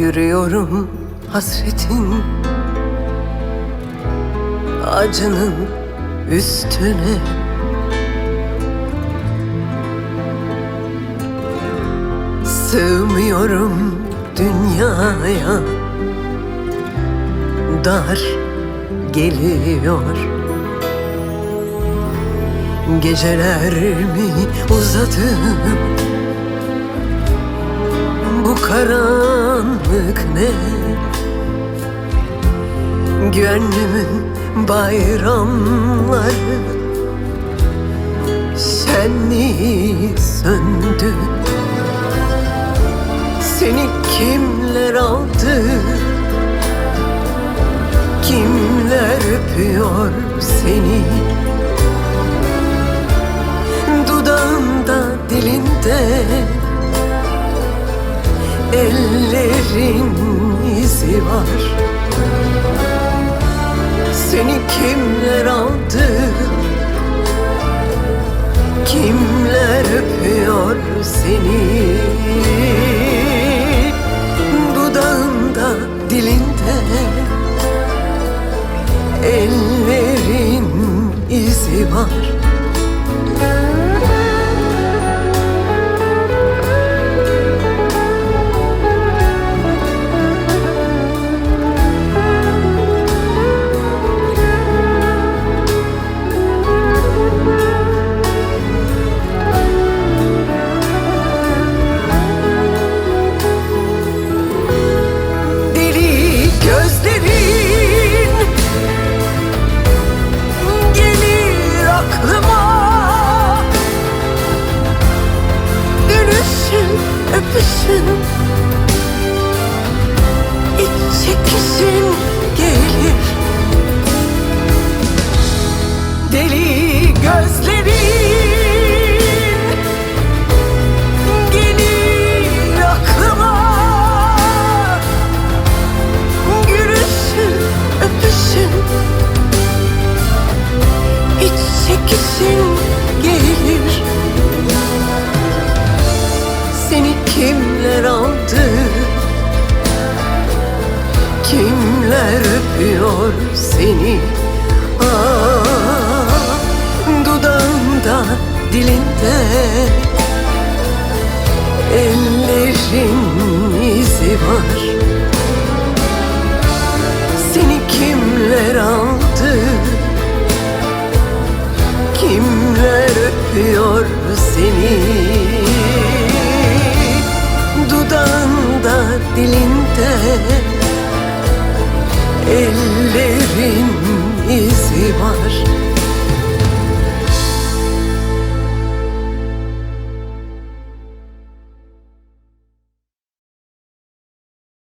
Yürüyorum hasretin Acının üstüne. Sığmıyorum dünyaya Dar geliyor. Gecelerimi uzadım Bu karanlık ne? Gönlümün bayramları Şenliği söndü. Seni kimler aldı? Kimler öpüyor Ellerin izi var. Seni kimler aldı? Kimler öpüyor seni? Dudağında dilinde Ellerin izi var öpüşün. İç çekişin öpüyor seni. Ah, Dudağında dilinde Ellerin izi var Ellerin izi var